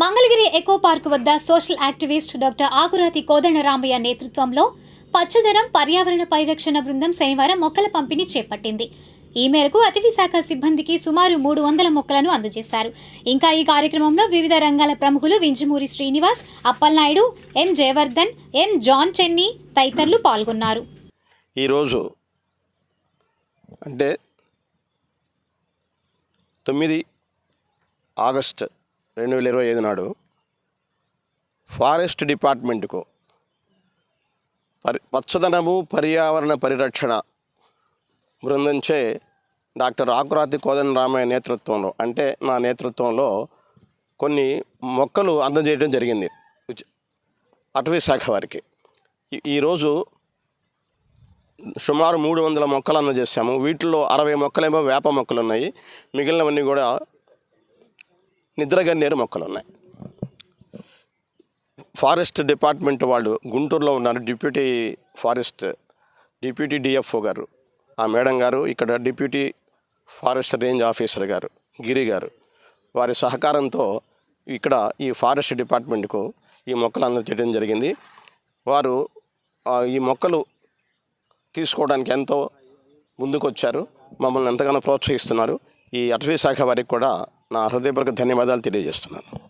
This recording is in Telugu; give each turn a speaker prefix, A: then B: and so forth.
A: మంగళగిరి ఎకో పార్క్ వద్ద social activist doctor Akurathi Kodandaramaiah నేతృత్వంలో పచ్చదనం పర్యావరణ పరిరక్షణ బృందం శనివారం మొక్కల పంపిణీ చేపట్టింది. ఈ మేరకు అటవీ శాఖ సిబ్బందికి సుమారు మూడు వందల మొక్కలను అందజేశారు. ఇంకా ఈ కార్యక్రమంలో వివిధ రంగాల ప్రముఖులు Vinjamuri Srinivas Appalanaidu M Jayavardhan M John Chenni తదితరులు పాల్గొన్నారు.
B: ఈరోజు అంటే తొమ్మిది ఆగస్టు రెండు వేల ఇరవై ఐదు నాడు ఫారెస్ట్ డిపార్ట్మెంట్కు పరి పచ్చదనము పర్యావరణ పరిరక్షణ బృందంచే డాక్టర్ ఆకురాతి కోదన్ రామయ్య నేతృత్వంలో అంటే నా నేతృత్వంలో కొన్ని మొక్కలు అందజేయడం జరిగింది అటవీ శాఖ వారికి. ఈ- ఈరోజు సుమారు మూడు వందల మొక్కలు అందజేశాము. వీటిలో అరవై మొక్కలేమో వేప మొక్కలు ఉన్నాయి మిగిలినవన్నీ కూడా నిద్రగన్నేరు మొక్కలు ఉన్నాయి ఫారెస్ట్ డిపార్ట్మెంట్ వాళ్ళు గుంటూరులో ఉన్నారు. డిప్యూటీ ఫారెస్ట్ డిప్యూటీ డిఎఫ్ఓ గారు. ఆ మేడం గారు ఇక్కడ డిప్యూటీ ఫారెస్ట్ రేంజ్ ఆఫీసర్ గారు గిరి గారు. వారి సహకారంతో ఇక్కడ ఈ ఫారెస్ట్ డిపార్ట్మెంట్కు ఈ మొక్కలు అందజేయడం జరిగింది. వారు ఈ మొక్కలు తీసుకోవడానికి ఎంతో ముందుకొచ్చారు. మమ్మల్ని ఎంతగానో ప్రోత్సహిస్తున్నారు. ఈ అటవీ శాఖ వారికి కూడా నా హృదయపూర్వక ధన్యవాదాలు తెలియజేస్తున్నాను.